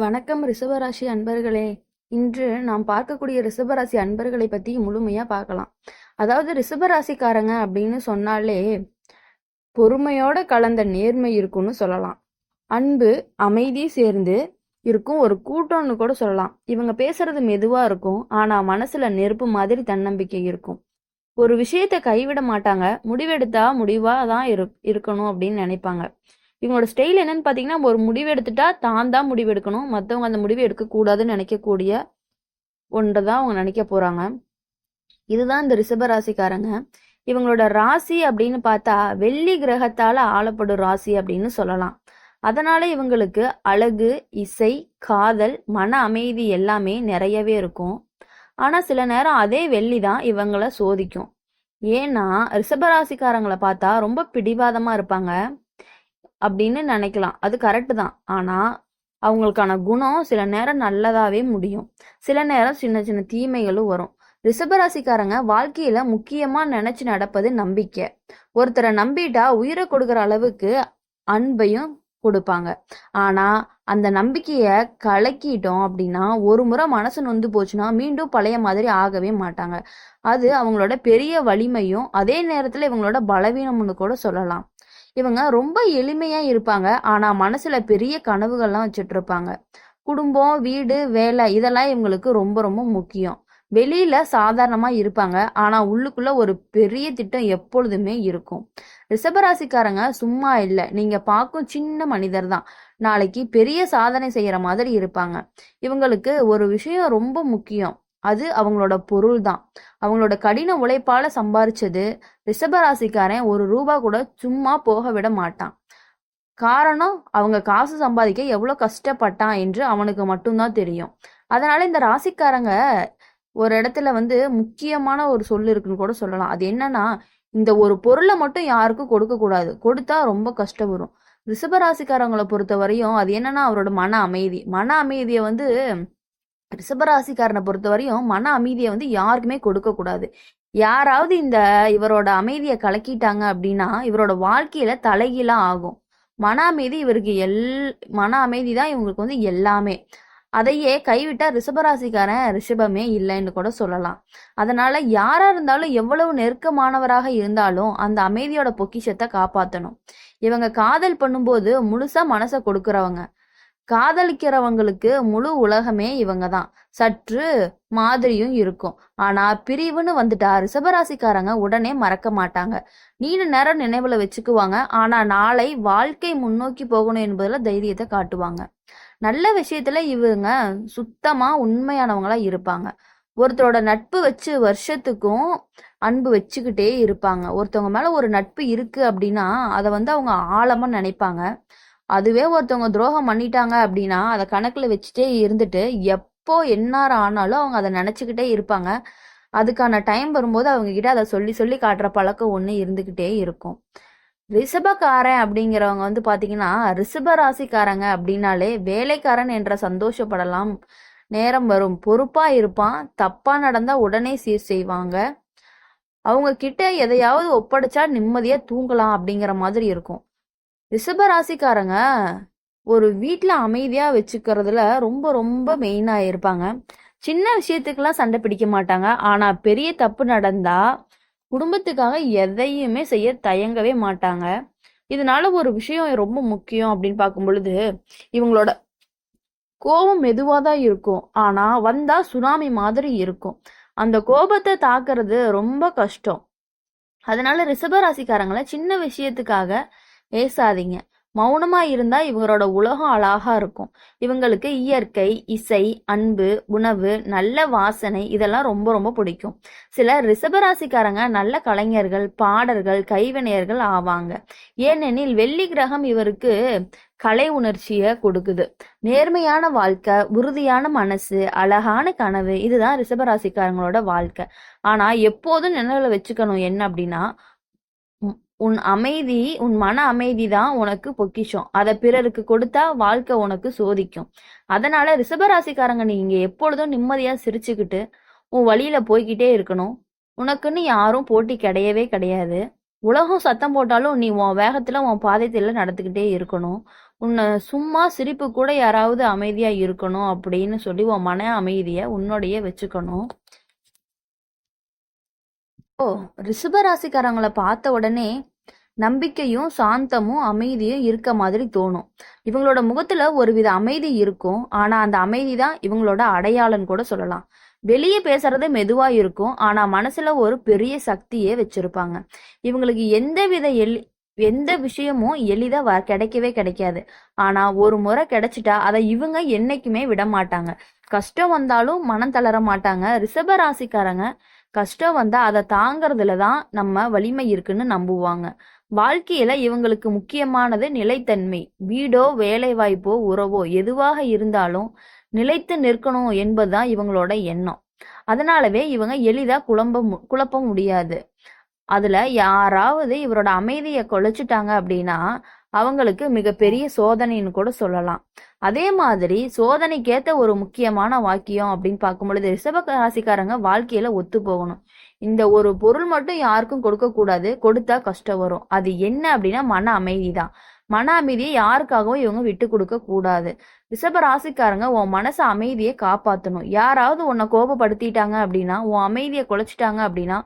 வணக்கம் ரிஷபராசி அன்பர்களே. இன்று நாம் பார்க்கக்கூடிய ரிஷபராசி அன்பர்களை பத்தி முழுமையா பார்க்கலாம். அதாவது ரிஷபராசிக்காரங்க அப்படின்னு சொன்னாலே பொறுமையோட கலந்த நேர்மை இருக்கும்னு சொல்லலாம். அன்பு அமைதி சேர்ந்து இருக்கும் ஒரு கூட்டம்னு கூட சொல்லலாம். இவங்க பேசுறது மெதுவா இருக்கும். ஆனா மனசுல நெருப்பு மாதிரி தன்னம்பிக்கை இருக்கும். ஒரு விஷயத்தை கைவிட மாட்டாங்க. முடிவெடுத்தா முடிவா தான் இரு இருக்கணும் அப்படின்னு நினைப்பாங்க. இவங்களோட ஸ்டைல் என்னன்னு பார்த்தீங்கன்னா ஒரு முடிவு எடுத்துட்டா தான் தான் முடிவு எடுக்கணும். மற்றவங்க அந்த முடிவு எடுக்கக்கூடாதுன்னு நினைக்கக்கூடிய ஒன்றை தான் அவங்க நினைக்க போகிறாங்க இதுதான் இந்த ரிஷப ராசிக்காரங்க இவங்களோட ராசி அப்படின்னு பார்த்தா வெள்ளி கிரகத்தால் ஆளப்படும் ராசி அப்படின்னு சொல்லலாம். அதனால இவங்களுக்கு அழகு இசை காதல் மன அமைதி எல்லாமே நிறையவே இருக்கும். ஆனால் சில நேரம் அதே வெள்ளி தான் இவங்களை சோதிக்கும். ஏன்னா ரிஷபராசிக்காரங்களை பார்த்தா ரொம்ப பிடிவாதமாக இருப்பாங்க. அப்படின்னு நினைக்கலாம். அது கரெக்டு தான். ஆனா அவங்களுக்கான குணம் சில நேரம் நல்லதாவே முடியும். சில நேரம் சின்ன சின்ன தீமைகளும் வரும். ரிஷபராசிக்காரங்க வாழ்க்கையில முக்கியமா நினைச்சு நடப்பது நம்பிக்கை. ஒருத்தரை நம்பிட்டா உயிரை கொடுக்குற அளவுக்கு அன்பையும் கொடுப்பாங்க. ஆனா அந்த நம்பிக்கைய கலக்கிட்டோம் அப்படின்னா ஒரு முறை மனசு நொந்து போச்சுன்னா மீண்டும் பழைய மாதிரி ஆகவே மாட்டாங்க. அது அவங்களோட பெரிய வலிமையும் அதே நேரத்துல இவங்களோட பலவீனம்னு கூட சொல்லலாம். இவங்க ரொம்ப எளிமையா இருப்பாங்க. ஆனா மனசுல பெரிய கனவுகள்லாம் வச்சுட்டு இருப்பாங்க குடும்பம் வீடு வேலை இதெல்லாம் இவங்களுக்கு ரொம்ப ரொம்ப முக்கியம். வெளியில சாதாரணமா இருப்பாங்க. ஆனா உள்ளுக்குள்ள ஒரு பெரிய திட்டம் எப்பொழுதுமே இருக்கும். ரிஷபராசிக்காரங்க சும்மா இல்லை. நீங்க பார்க்கும் சின்ன மனிதர் தான். நாளைக்கு பெரிய சாதனை செய்யற மாதிரி இருப்பாங்க. இவங்களுக்கு ஒரு விஷயம் ரொம்ப முக்கியம். அது அவங்களோட பொருள் தான் அவங்களோட கடின உழைப்பால சம்பாரிச்சது ரிஷபராசிக்காரன் ஒரு ரூபா கூட சும்மா போக விட மாட்டான். காரணம் அவங்க காசு சம்பாதிக்க எவ்வளவு கஷ்டப்பட்டான் என்று அவனுக்கு மட்டும்தான் தெரியும். அதனால இந்த ராசிக்காரங்க ஒரு இடத்துல வந்து முக்கியமான ஒரு சொல் இருக்குன்னு கூட சொல்லலாம். அது என்னன்னா இந்த ஒரு பொருளை மட்டும் யாருக்கும் கொடுக்க கூடாது கொடுத்தா ரொம்ப கஷ்டம் வரும். ரிஷபராசிக்காரங்களை பொறுத்த வரையும் அது என்னன்னா அவரோட மன அமைதி. மன அமைதியை வந்து ரிஷபராசிக்காரனை பொறுத்த வரையும் மன அமைதியை வந்து யாருக்குமே கொடுக்க கூடாது. யாராவது இந்த இவரோட அமைதியை கலக்கிட்டாங்க அப்படின்னா இவரோட வாழ்க்கையில தலைகீழா ஆகும். மன அமைதி இவருக்கு எல் மன அமைதி தான் இவங்களுக்கு வந்து எல்லாமே. அதையே கைவிட்டா ரிஷபராசிக்காரன் ரிஷபமே இல்லைன்னு கூட சொல்லலாம். அதனால யாரா இருந்தாலும் எவ்வளவு நெருக்கமானவராக இருந்தாலும் அந்த அமைதியோட பொக்கிஷத்தை காப்பாற்றணும் இவங்க காதல் பண்ணும்போது முழுசா மனசை கொடுக்குறவங்க. காதலிக்கிறவங்களுக்கு முழு உலகமே இவங்க தான் சற்று மாதிரியும் இருக்கும். ஆனா பிரிவுன்னு வந்துட்டா ரிஷபராசிக்காரங்க உடனே மறக்க மாட்டாங்க. நீண்ட நேரம் நினைவுல வச்சுக்குவாங்க. ஆனா நாளை வாழ்க்கை முன்னோக்கி போகணும் என்பதுல தைரியத்தை காட்டுவாங்க. நல்ல விஷயத்துல இவங்க சுத்தமா உண்மையானவங்களா இருப்பாங்க. ஒருத்தரோட நட்பு வச்சு வருஷத்துக்கும் அன்பு வச்சுக்கிட்டே இருப்பாங்க. ஒருத்தவங்க மேல ஒரு நட்பு இருக்கு அப்படின்னா அதை வந்து அவங்க ஆழமா நினைப்பாங்க. அதுவே ஒருத்தவங்க துரோகம் பண்ணிட்டாங்க அப்படின்னா அதை கணக்கில் வச்சுட்டே இருந்துட்டு எப்போ எந்நேரம் ஆனாலும் அவங்க அதை நினச்சிக்கிட்டே இருப்பாங்க. அதுக்கான டைம் வரும்போது அவங்க கிட்ட அதை சொல்லி சொல்லி காட்டுற பழக்கம் ஒன்று இருந்துக்கிட்டே இருக்கும். ரிஷபக்காரன் அப்படிங்கிறவங்க வந்து பார்த்தீங்கன்னா ரிஷப ராசிக்காரங்க அப்படின்னாலே வேலைக்காரன் என்ற சந்தோஷப்படலாம். நேரம் வரும். பொறுப்பாக இருப்பான். தப்பாக நடந்தால் உடனே சீர் செய்வாங்க. அவங்க கிட்ட எதையாவது ஒப்படைச்சா நிம்மதியாக தூங்கலாம் அப்படிங்கிற மாதிரி இருக்கும். ரிஷப ராசிக்காரங்க ஒரு வீட்டில் அமைதியா வச்சுக்கிறதுல ரொம்ப ரொம்ப மெயினா இருப்பாங்க. சின்ன விஷயத்துக்கெல்லாம் சண்டை பிடிக்க மாட்டாங்க. ஆனா பெரிய தப்பு நடந்தா குடும்பத்துக்காக எதையுமே செய்ய தயங்கவே மாட்டாங்க. இதனால ஒரு விஷயம் ரொம்ப முக்கியம் அப்படின்னு பார்க்கும் பொழுது இவங்களோட கோபம் மெதுவாக தான் இருக்கும். ஆனா வந்தா சுனாமி மாதிரி இருக்கும். அந்த கோபத்தை தாக்குறது ரொம்ப கஷ்டம். அதனால ரிஷபராசிக்காரங்களை சின்ன விஷயத்துக்காக ஏசாதீங்க மௌனமா இருந்தா இவங்களோட உலகம் அழகா இருக்கும். இவங்களுக்கு இயற்கை இசை அன்பு உணவு நல்ல வாசனை இதெல்லாம் ரொம்ப ரொம்ப பிடிக்கும். சில ரிஷபராசிக்காரங்க நல்ல கலைஞர்கள் பாடல்கள் கைவினையர்கள் ஆவாங்க. ஏனெனில் வெள்ளி கிரகம் இவருக்கு கலை உணர்ச்சியை கொடுக்குது. நேர்மையான வாழ்க்கை உறுதியான மனசு அழகான கனவு இதுதான் ரிஷபராசிக்காரங்களோட வாழ்க்கை. ஆனா எப்போதும் நினைவுல வச்சுக்கணும் என்ன அப்படின்னா உன் அமைதி உன் மன அமைதி தான் உனக்கு பொக்கிஷம். அதை பிறருக்கு கொடுத்தா வாழ்க்கை உனக்கு சோதிக்கும். அதனால ரிஷபராசிக்காரங்க நீங்க எப்பொழுதும் நிம்மதியா சிரிச்சுக்கிட்டு உன் வழியில போய்கிட்டே இருக்கணும். உனக்குன்னு யாரும் போட்டி கிடையவே கிடையாது. உலகம் சத்தம் போட்டாலும் நீ உன் வேகத்துல உன் பாதைத்துல நடந்துக்கிட்டே இருக்கணும். உன்னை சும்மா சிரிப்பு கூட யாராவது அமைதியா இருக்கணும் அப்படின்னு சொல்லி உன் மன அமைதியை உன்னோடைய வச்சுக்கணும். ஓ ரிஷபராசிக்காரங்களை பார்த்த உடனே நம்பிக்கையும் சாந்தமும் அமைதியும் இருக்க மாதிரி தோணும். இவங்களோட முகத்துல ஒருவித அமைதி இருக்கும். ஆனா அந்த அமைதி தான் இவங்களோட அடையாளம் கூட சொல்லலாம். வெளியே பேசுறது மெதுவா இருக்கும். ஆனா மனசுல ஒரு பெரிய சக்தியே வச்சிருப்பாங்க. இவங்களுக்கு எந்த வித எளி எந்த விஷயமும் எளிதா வ கிடைக்கவே கிடைக்காது. ஆனா ஒரு முறை கிடைச்சிட்டா அதை இவங்க என்னைக்குமே விட மாட்டாங்க கஷ்டம் வந்தாலும் மனம் தளர மாட்டாங்க. ரிஷப ராசிக்காரங்க கஷ்டம் வந்தா அதை தாங்கறதுல தான் நம்ம வலிமை இருக்குன்னு நம்புவாங்க. வாழ்க்கையில இவங்களுக்கு முக்கியமானது நிலைத்தன்மை. வீடோ வேலை வாய்ப்போ உறவோ எதுவாக இருந்தாலும் நிலைத்து நிற்கணும் என்பதுதான் இவங்களோட எண்ணம். அதனாலவே இவங்க எளிதா குழம்ப குழப்ப முடியாது. அதுல யாராவது இவரோட அமைதியை குலைச்சிட்டாங்க அப்படின்னா அவங்களுக்கு மிகப்பெரிய சோதனைன்னு கூட சொல்லலாம். அதே மாதிரி சோதனைக்கேத்த ஒரு முக்கியமான வாக்கியம் அப்படின்னு பார்க்கும் பொழுது ரிஷப ராசிக்காரங்க வாழ்க்கையில ஒத்து போகணும். இந்த ஒரு பொருள் மட்டும் யாருக்கும் கொடுக்க கூடாது கொடுத்தா கஷ்டம் வரும். அது என்ன அப்படின்னா மன அமைதி தான் மன அமைதியை யாருக்காகவும் இவங்க விட்டு கொடுக்க கூடாது. ரிஷப ராசிக்காரங்க உன் மனசு அமைதியை காப்பாத்தணும். யாராவது உன்னை கோபப்படுத்திட்டாங்க அப்படின்னா உன் அமைதியை குலைச்சிட்டாங்க அப்படின்னா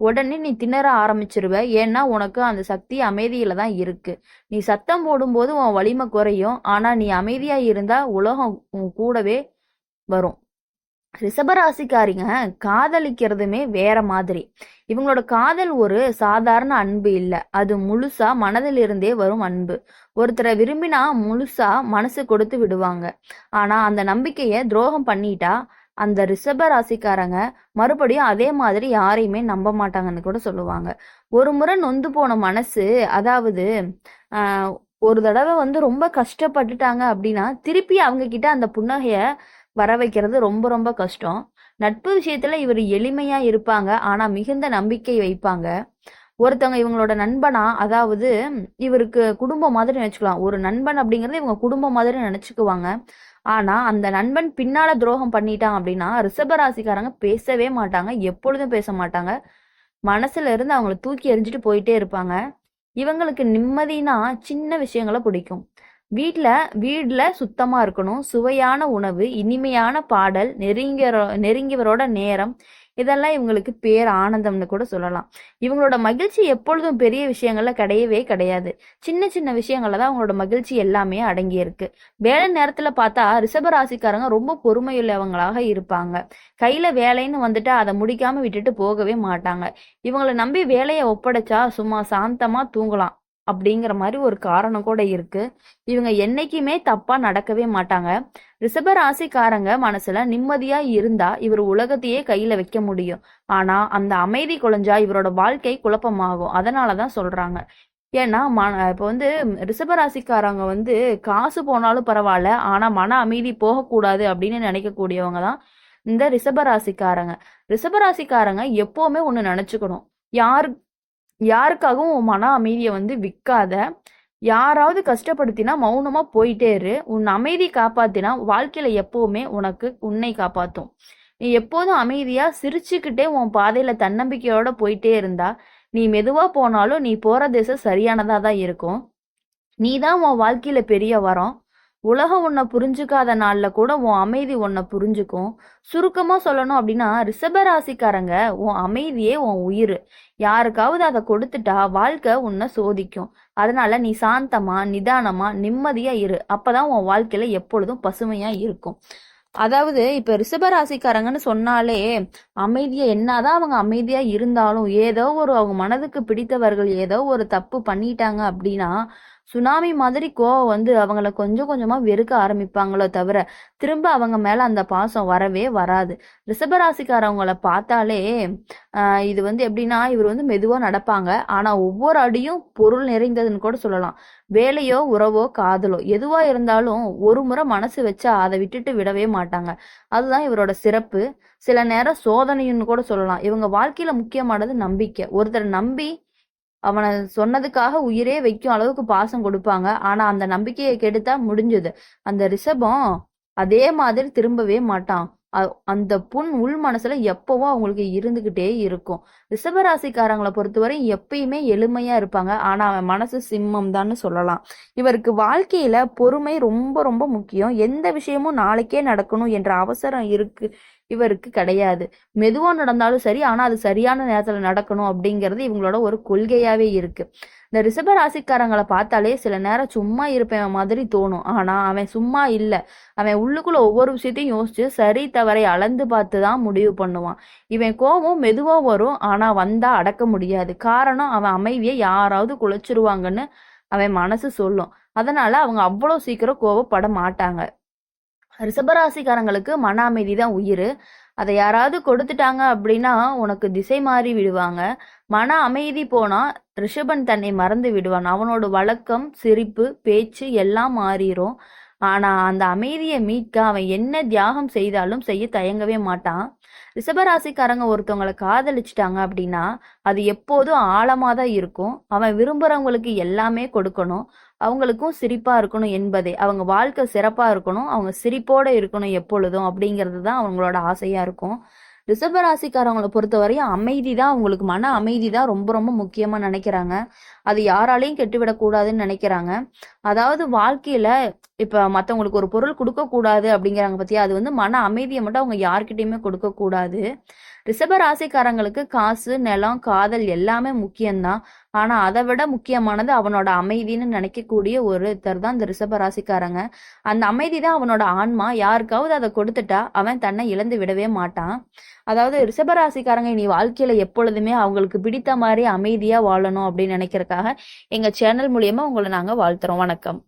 உடனே நீ திணற ஆரம்பிச்சிருவ. ஏன்னா உனக்கு அந்த சக்தி அமைதியில தான் இருக்கு. நீ சத்தம் போடும்போது உன் வலிமை குறையும். ஆனா நீ அமைதியா இருந்தா உலகம் உன் கூடவே வரும். ரிஷபராசிக்காரிங்க காதலிக்கிறதுமே வேற மாதிரி. இவங்களோட காதல் ஒரு சாதாரண அன்பு இல்லை. அது முழுசா மனதில் இருந்தே வரும் அன்பு. ஒருத்தரை விரும்பினா முழுசா மனசு கொடுத்து விடுவாங்க. ஆனா அந்த நம்பிக்கைய துரோகம் பண்ணிட்டா அந்த ரிஷப ராசிக்காரங்க மறுபடியும் அதே மாதிரி யாரையுமே நம்ப மாட்டாங்கன்னு கூட சொல்லுவாங்க. ஒரு முறை நொந்து போன மனசு அதாவது ஆஹ், ஒரு தடவை வந்து ரொம்ப கஷ்டப்பட்டுட்டாங்க அப்படின்னா திருப்பி அவங்க கிட்ட அந்த புன்னகைய வர வைக்கிறது ரொம்ப ரொம்ப கஷ்டம். நட்பு விஷயத்துல இவர் எளிமையா இருப்பாங்க ஆனா மிகுந்த நம்பிக்கை வைப்பாங்க. ஒருத்தவங்க இவங்களோட நண்பனா அதாவது இவருக்கு குடும்பம் மாதிரி நினைச்சுக்கலாம். ஒரு நண்பன் அப்படிங்கறது இவங்க குடும்பம் மாதிரி நினைச்சுக்குவாங்க. ஆனா அந்த நண்பன் பின்னால துரோகம் பண்ணிட்டான் அப்படின்னா ரிஷபராசிக்காரங்க பேசவே மாட்டாங்க எப்பொழுதும் பேச மாட்டாங்க. மனசுல இருந்து அவங்கள தூக்கி எறிஞ்சிட்டு போயிட்டே இருப்பாங்க. இவங்களுக்கு நிம்மதினா சின்ன விஷயங்களை பிடிக்கும். வீட்டில் வீட்ல சுத்தமா இருக்கணும். சுவையான உணவு இனிமையான பாடல் நெருங்கிய நெருங்கியவரோட நேரம் இதெல்லாம் இவங்களுக்கு பேர் ஆனந்தம்னு கூட சொல்லலாம். இவங்களோட மகிழ்ச்சி எப்பொழுதும் பெரிய விஷயங்கள்ல கிடையவே கிடையாது. சின்ன சின்ன விஷயங்கள்ல தான் அவங்களோட மகிழ்ச்சி எல்லாமே அடங்கி இருக்கு வேலை நேரத்துல பார்த்தா ரிஷபராசிக்காரங்க ரொம்ப பொறுமையுள்ளவங்களாக இருப்பாங்க. கையில வேலைன்னு வந்துட்டு அதை முடிக்காம விட்டுட்டு போகவே மாட்டாங்க. இவங்களை நம்பி வேலையை ஒப்படைச்சா சும்மா சாந்தமா தூங்கலாம் அப்படிங்கிற மாதிரி ஒரு காரணம் கூட இருக்கு. இவங்க என்னைக்குமே தப்பா நடக்கவே மாட்டாங்க. ரிஷப ராசிக்காரங்க மனசுல நிம்மதியா இருந்தா இவர் உலகத்தையே கையில வைக்க முடியும். ஆனா அந்த அமைதி குலைஞ்சா இவரோட வாழ்க்கை குழப்பமாகும். அதனாலதான் சொல்றாங்க. ஏன்னா மன இப்போ வந்து ரிஷபராசிக்காரங்க வந்து காசு போனாலும் பரவாயில்ல. ஆனா மன அமைதி போகக்கூடாது அப்படின்னு நினைக்கக்கூடியவங்க தான் இந்த ரிஷபராசிக்காரங்க ரிஷபராசிக்காரங்க எப்பவுமே ஒண்ணு நினைச்சுக்கணும். யார் யாருக்காகவும் மன அமைதியை வந்து விற்காத யாராவது கஷ்டப்படுத்தினா மௌனமா போயிட்டே இரு. உன் அமைதி காப்பாத்தினா வாழ்க்கையில எப்பவுமே உனக்கு உன்னை காப்பாத்தும். நீ எப்போதும் அமைதியா சிரிச்சுக்கிட்டே உன் பாதையில தன்னம்பிக்கையோட போயிட்டே இருந்தா நீ மெதுவா போனாலும் நீ போற திசை சரியானதா தான் இருக்கும். நீ தான் உன் வாழ்க்கையில பெரிய வரம். உலகம் உன்னை புரிஞ்சுக்காத நாளில் கூட உன் அமைதி உன்னை புரிஞ்சுக்கும். சுருக்கமாக சொல்லணும் அப்படின்னா ரிஷபராசிக்காரங்க உன் அமைதியே உன் உயிர். யாருக்காவது அதை கொடுத்துட்டா வாழ்க்கை உன்னை சோதிக்கும். அதனால நீ சாந்தமா நிதானமா நிம்மதியா இரு. அப்பதான் உன் வாழ்க்கையில எப்பொழுதும் பசுமையா இருக்கும். அதாவது இப்ப ரிஷபராசிக்காரங்கன்னு சொன்னாலே அமைதியா என்னதான் அவங்க அமைதியா இருந்தாலும் ஏதோ ஒரு அவங்க மனதுக்கு பிடித்தவர்கள் ஏதோ ஒரு தப்பு பண்ணிட்டாங்க அப்படின்னா சுனாமி மாதிரி கோவம் வந்து அவங்கள கொஞ்சம் கொஞ்சமா வெறுக்க ஆரம்பிப்பாங்களோ தவிர திரும்ப அவங்க மேல அந்த பாசம் வரவே வராது. ரிஷபராசிக்காரவங்கள பார்த்தாலே இது வந்து எப்படின்னா இவர் வந்து மெதுவா நடப்பாங்க. ஆனா ஒவ்வொரு அடியும் பொருள் நிறைந்ததுன்னு கூட சொல்லலாம். வேலையோ உறவோ காதலோ எதுவா இருந்தாலும் ஒரு முறை மனசு வச்சா அதை விட்டுட்டு விடவே மாட்டாங்க. அதுதான் இவரோட சிறப்பு. சில நேரம் சோதனைன்னு கூட சொல்லலாம். இவங்க வாழ்க்கையில முக்கியமானது நம்பிக்கை. ஒருத்தர் நம்பி அவனை சொன்னதுக்காக உயிரே வைக்கும் அளவுக்கு பாசம் கொடுப்பாங்க. ஆனா அந்த நம்பிக்கையை கெடுத்தா முடிஞ்சது. அந்த ரிஷபம் அதே மாதிரி திரும்பவே மாட்டான். அ- அந்த புண் உள் மனசுல எப்பவும் அவங்களுக்கு இருந்துகிட்டே இருக்கும். ரிஷபராசிக்காரங்களை பொறுத்தவரை எப்பயுமே எளிமையா இருப்பாங்க. ஆனா அவன் மனசு சிம்மம் தான் சொல்லலாம். இவருக்கு வாழ்க்கையில பொறுமை ரொம்ப ரொம்ப முக்கியம். எந்த விஷயமும் நாளைக்கே நடக்கணும் என்ற அவசரம் இருக்கு இவருக்கு கிடையாது. மெதுவா நடந்தாலும் சரி ஆனா அது சரியான நேரத்துல நடக்கணும் அப்படிங்கிறது இவங்களோட ஒரு கொள்கையாவே இருக்கு. இந்த ரிஷப ராசிக்காரங்களை பார்த்தாலே சில நேரம் சும்மா இருப்பேன் மாதிரி தோணும். ஆனா அவன் சும்மா இல்ல. அவன் உள்ளுக்குள்ள ஒவ்வொரு விஷயத்தையும் யோசிச்சு சரி தவறை அளந்து பார்த்து தான் முடிவு பண்ணுவான். இவன் கோபம் மெதுவா வரும். ஆனா வந்தா அடக்க முடியாது. காரணம் அவன் அமைதியை யாராவது குலைச்சிருவாங்கன்னு அவன் மனசு சொல்லும். அதனால அவங்க அவ்வளோ சீக்கிரம் கோவப்பட மாட்டாங்க. ரிஷபராசிக்காரங்களுக்கு மன அமைதி தான் உயிர். அதை யாராவது கொடுத்துட்டாங்க அப்படின்னா உனக்கு திசை மாறி விடுவாங்க. மன அமைதி போனா ரிஷபன் தன்னை மறந்து விடுவான். அவனோட வழக்கம் சிரிப்பு பேச்சு எல்லாம் மாறிடும் ஆனா அந்த அமைதியை மீட்க அவன் என்ன தியாகம் செய்தாலும் செய்ய தயங்கவே மாட்டான். ரிஷபராசிக்காரங்க ஒருத்தவங்களை காதலிச்சிட்டாங்க அப்படின்னா அது எப்போதும் ஆழமா தான் இருக்கும். அவன் விரும்புறவங்களுக்கு எல்லாமே கொடுக்கணும். அவங்களுக்கும் சிரிப்பா இருக்கணும் என்பதே. அவங்க வாழ்க்கை சிறப்பா இருக்கணும். அவங்க சிரிப்போட இருக்கணும் எப்பொழுதும் அப்படிங்கிறது தான் அவங்களோட ஆசையா இருக்கும். ரிஷபராசிக்காரவங்களை பொறுத்தவரையும் அமைதி தான் அவங்களுக்கு. மன அமைதி தான் ரொம்ப ரொம்ப முக்கியமா நினைக்கிறாங்க. அது யாராலையும் கெட்டுவிடக்கூடாதுன்னு நினைக்கிறாங்க. அதாவது வாழ்க்கையில இப்ப மத்தவங்களுக்கு ஒரு பொருள் கொடுக்க கூடாது அப்படிங்கிறாங்க பத்தியா? அது வந்து மன அமைதியை மட்டும் அவங்க யார்கிட்டயுமே கொடுக்க கூடாது. ரிஷப ராசிக்காரங்களுக்கு காசு நிலம் காதல் எல்லாமே முக்கியம்தான். ஆனா அதை விட முக்கியமானது அவனோட அமைதின்னு நினைக்கக்கூடிய ஒருத்தர் தான் இந்த ரிஷப ராசிக்காரங்க. அந்த அமைதி தான் அவனோட ஆன்மா. யாருக்காவது அதை கொடுத்துட்டா அவன் தன்னை இழந்து விடவே மாட்டான். அதாவது ரிஷப ராசிக்காரங்க இனி வாழ்க்கையில எப்பொழுதுமே அவங்களுக்கு பிடித்த மாதிரி அமைதியா வாழணும் அப்படின்னு நினைக்கிறதுக்காக எங்க சேனல் மூலியமா உங்களை நாங்க வாழ்த்துறோம். வணக்கம்.